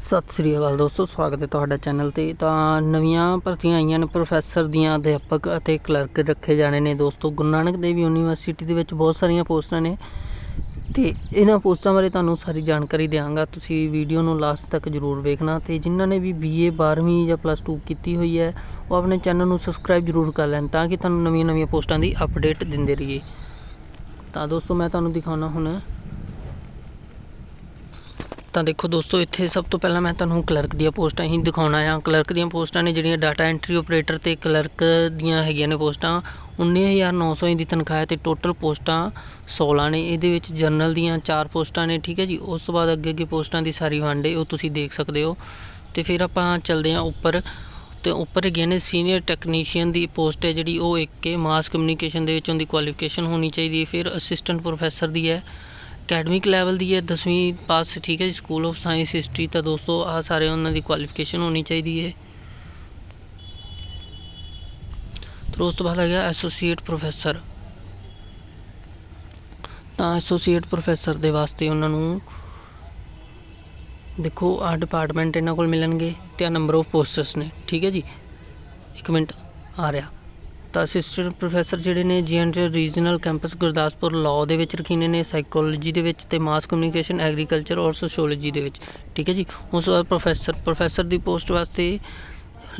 ਸਤਿ ਸ੍ਰੀ ਅਕਾਲ ਦੋਸਤੋ, ਸਵਾਗਤ ਹੈ ਤੁਹਾਡਾ ਚੈਨਲ ਤੇ। ਤਾਂ ਨਵੀਆਂ ਭਰਤੀਆਂ ਆਈਆਂ ਨੇ ਪ੍ਰੋਫੈਸਰ ਦੀਆਂ ਅਧਿਆਪਕ ਅਤੇ ਕਲਰਕ ਰੱਖੇ ਜਾਣੇ ਨੇ ਦੋਸਤੋ। ਗੁਰੂ ਨਾਨਕ ਦੇਵ ਯੂਨੀਵਰਸਿਟੀ ਦੇ ਵਿੱਚ ਬਹੁਤ ਸਾਰੀਆਂ ਪੋਸਟਾਂ ਨੇ ਤੇ ਇਹਨਾਂ ਪੋਸਟਾਂ ਬਾਰੇ ਤੁਹਾਨੂੰ ਸਾਰੀ ਜਾਣਕਾਰੀ ਦਿਆਂਗਾ। ਤੁਸੀਂ ਵੀਡੀਓ ਨੂੰ ਲਾਸਟ ਤੱਕ ਜ਼ਰੂਰ ਵੇਖਣਾ ਤੇ ਜਿਨ੍ਹਾਂ ਨੇ ਵੀ ਬੀਏ 12ਵੀਂ ਜਾਂ ਪਲੱਸ 2 ਕੀਤੀ ਹੋਈ ਹੈ, ਉਹ ਆਪਣੇ ਚੈਨਲ ਨੂੰ ਸਬਸਕ੍ਰਾਈਬ ਜ਼ਰੂਰ ਕਰ ਲੈਣ ਤਾਂ ਕਿ ਤੁਹਾਨੂੰ ਨਵੀਆਂ ਨਵੀਆਂ ਪੋਸਟਾਂ ਦੀ ਅਪਡੇਟ ਦਿੰਦੇ ਰਹੀਏ। ਤਾਂ ਦੋਸਤੋ, ਮੈਂ ਤੁਹਾਨੂੰ ਦਿਖਾਉਣਾ ਹੁਣ ਤਾਂ ਦੇਖੋ ਦੋਸਤੋ, ਇੱਥੇ ਸਭ ਤੋਂ ਪਹਿਲਾਂ ਮੈਂ ਤੁਹਾਨੂੰ ਕਲਰਕ ਦੀਆਂ ਪੋਸਟਾਂ ਹੀ ਦਿਖਾਉਣਾ ਆ ਕਲਰਕ ਦੀਆਂ ਪੋਸਟਾਂ ਨੇ ਜਿਹੜੀਆਂ ਡਾਟਾ ਐਂਟਰੀ ਆਪਰੇਟਰ ਤੇ ਕਲਰਕ ਦੀਆਂ ਹੈਗੀਆਂ ਨੇ ਪੋਸਟਾਂ 19900 ਦੀ ਤਨਖਾਹ ਤੇ ਟੋਟਲ ਪੋਸਟਾਂ 16 ਨੇ। ਇਹਦੇ ਵਿੱਚ ਜਰਨਲ ਦੀਆਂ 4 ਪੋਸਟਾਂ ਨੇ, ਠੀਕ ਹੈ ਜੀ। ਉਸ ਤੋਂ ਬਾਅਦ ਅੱਗੇ ਅੱਗੇ ਪੋਸਟਾਂ ਦੀ ਸਾਰੀ ਵੰਡ ਹੈ ਉਹ ਤੁਸੀਂ ਦੇਖ ਸਕਦੇ ਹੋ। ਤੇ ਫਿਰ ਆਪਾਂ ਚੱਲਦੇ ਹਾਂ ਉੱਪਰ। ਤੇ ਉੱਪਰ ਹੈਗੀਆਂ ਨੇ ਸੀਨੀਅਰ ਟੈਕਨੀਸ਼ੀਅਨ ਦੀ ਪੋਸਟ ਹੈ ਜਿਹੜੀ, ਉਹ ਇੱਕ ਹੈ ਮਾਸ ਕਮਿਊਨੀਕੇਸ਼ਨ ਦੇ ਵਿੱਚ ਉਹਦੀ ਕੁਆਲੀਫਿਕੇਸ਼ਨ ਹੋਣੀ ਚਾਹੀਦੀ ਹੈ। ਫਿਰ ਅਸਿਸਟੈਂਟ ਪ੍ਰੋਫੈਸਰ ਦੀ ਹੈ। ਅਕੈਡਮਿਕ ਲੈਵਲ ਦੀ ਹੈ 10ਵੀਂ ਪਾਸ, ਠੀਕ ਹੈ ਜੀ ਸਕੂਲ ਆਫ ਸਾਇੰਸ ਹਿਸਟਰੀ ਤਾਂ ਦੋਸਤੋ ਆਹ ਸਾਰੇ ਉਹਨਾਂ ਦੀ ਕੁਆਲੀਫਿਕੇਸ਼ਨ ਹੋਣੀ ਚਾਹੀਦੀ ਹੈ। ਫਿਰ ਉਸ ਤੋਂ ਬਾਅਦ ਆ ਗਿਆ ਐਸੋਸੀਏਟ ਪ੍ਰੋਫੈਸਰ ਤਾਂ ਐਸੋਸੀਏਟ ਪ੍ਰੋਫੈਸਰ ਦੇ ਵਾਸਤੇ ਉਹਨਾਂ ਨੂੰ ਦੇਖੋ ਆ ਡਿਪਾਰਟਮੈਂਟ ਇਹਨਾਂ ਕੋਲ ਮਿਲਣਗੇ ਤੇ ਆ ਨੰਬਰ ਆਫ ਪੋਸਟਰਸ ਨੇ, ਠੀਕ ਹੈ ਜੀ। ਇੱਕ ਮਿੰਟ, ਆ ਰਿਹਾ। ਤਾਂ ਅਸਿਸਟੈਂਟ ਪ੍ਰੋਫੈਸਰ ਜਿਹੜੇ ਨੇ ਜੀ GND regional campus Gurdaspur law ਦੇ ਵਿੱਚ ਰਖੀਨੇ ਨੇ ਸਾਈਕੋਲੋਜੀ ਦੇ ਵਿੱਚ ਅਤੇ ਮਾਸ ਕਮਿਊਨੀਕੇਸ਼ਨ, ਐਗਰੀਕਲਚਰ ਔਰ ਸੋਸ਼ੋਲੋਜੀ ਦੇ ਵਿੱਚ, ਠੀਕ ਹੈ ਜੀ? ਉਸ ਤੋਂ ਬਾਅਦ ਪ੍ਰੋਫੈਸਰ ਪ੍ਰੋਫੈਸਰ ਦੀ ਪੋਸਟ ਵਾਸਤੇ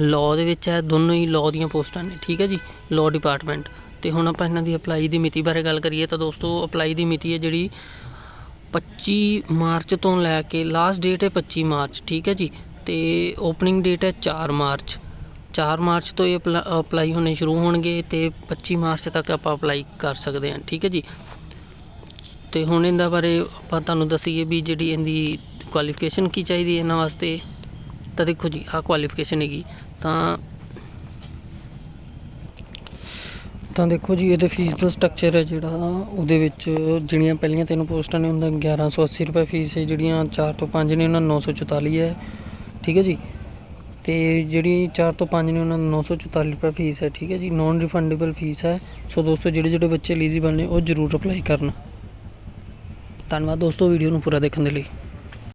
ਲਾਅ ਦੇ ਵਿੱਚ ਹੈ, ਦੋਨੋਂ ਹੀ ਲਾਅ ਦੀਆਂ ਪੋਸਟਾਂ ਨੇ, ਠੀਕ ਹੈ ਜੀ? Law department. ਅਤੇ ਹੁਣ ਆਪਾਂ ਇਹਨਾਂ ਦੀ ਅਪਲਾਈ ਦੀ ਮਿਤੀ ਬਾਰੇ ਗੱਲ ਕਰੀਏ ਤਾਂ ਦੋਸਤੋ ਅਪਲਾਈ ਦੀ ਮਿਤੀ ਹੈ ਜਿਹੜੀ 25 ਮਾਰਚ ਤੋਂ ਲੈ ਕੇ ਲਾਸਟ ਡੇਟ ਹੈ 25 ਮਾਰਚ, ਠੀਕ ਹੈ ਜੀ? ਅਤੇ ਓਪਨਿੰਗ ਡੇਟ ਹੈ 4 ਮਾਰਚ। ਚਾਰ ਮਾਰਚ ਤੋਂ ਇਹ ਅਪਲਾ ਅਪਲਾਈ ਹੋਣੇ ਸ਼ੁਰੂ ਹੋਣਗੇ ਅਤੇ ਪੱਚੀ ਮਾਰਚ ਤੱਕ ਆਪਾਂ ਅਪਲਾਈ ਕਰ ਸਕਦੇ ਹਾਂ, ਠੀਕ ਹੈ ਜੀ? ਅਤੇ ਹੁਣ ਇਹਨਾਂ ਬਾਰੇ ਆਪਾਂ ਤੁਹਾਨੂੰ ਦੱਸੀਏ ਵੀ ਜਿਹੜੀ ਇਹਦੀ ਕੁਆਲੀਫਿਕੇਸ਼ਨ ਕੀ ਚਾਹੀਦੀ ਹੈ ਇਹਨਾਂ ਵਾਸਤੇ। ਤਾਂ ਦੇਖੋ ਜੀ, ਆਹ ਕੁਆਲੀਫਿਕੇਸ਼ਨ ਹੈਗੀ। ਤਾਂ ਤਾਂ ਦੇਖੋ ਜੀ, ਇਹਦੇ ਫੀਸ ਦਾ ਸਟਰਕਚਰ ਹੈ ਜਿਹੜਾ, ਉਹਦੇ ਵਿੱਚ ਜਿਹੜੀਆਂ ਪਹਿਲੀਆਂ ਤਿੰਨ ਪੋਸਟਾਂ ਨੇ ਉਹਨਾਂ ਦਾ 1180 ਰੁਪਏ ਫੀਸ ਹੈ, ਜਿਹੜੀਆਂ 4 ਤੋਂ 5 ਨੇ, ਉਹਨਾਂ 944 ਹੈ। ਠੀਕ ਹੈ ਜੀ? ਅਤੇ ਜਿਹੜੀ ਚਾਰ ਤੋਂ ਪੰਜ ਨੇ ਉਹਨਾਂ ਨੂੰ 944 ਰੁਪਏ ਫੀਸ ਹੈ, ਠੀਕ ਹੈ ਜੀ? ਨੋਨ ਰਿਫੰਡੇਬਲ ਫੀਸ ਹੈ। ਸੋ ਦੋਸਤੋ, ਜਿਹੜੇ ਜਿਹੜੇ ਬੱਚੇ ਐਲੀਜੀਬਲ ਨੇ, ਉਹ ਜ਼ਰੂਰ ਅਪਲਾਈ ਕਰਨ। ਧੰਨਵਾਦ ਦੋਸਤੋ ਵੀਡੀਓ ਨੂੰ ਪੂਰਾ ਦੇਖਣ ਦੇ ਲਈ।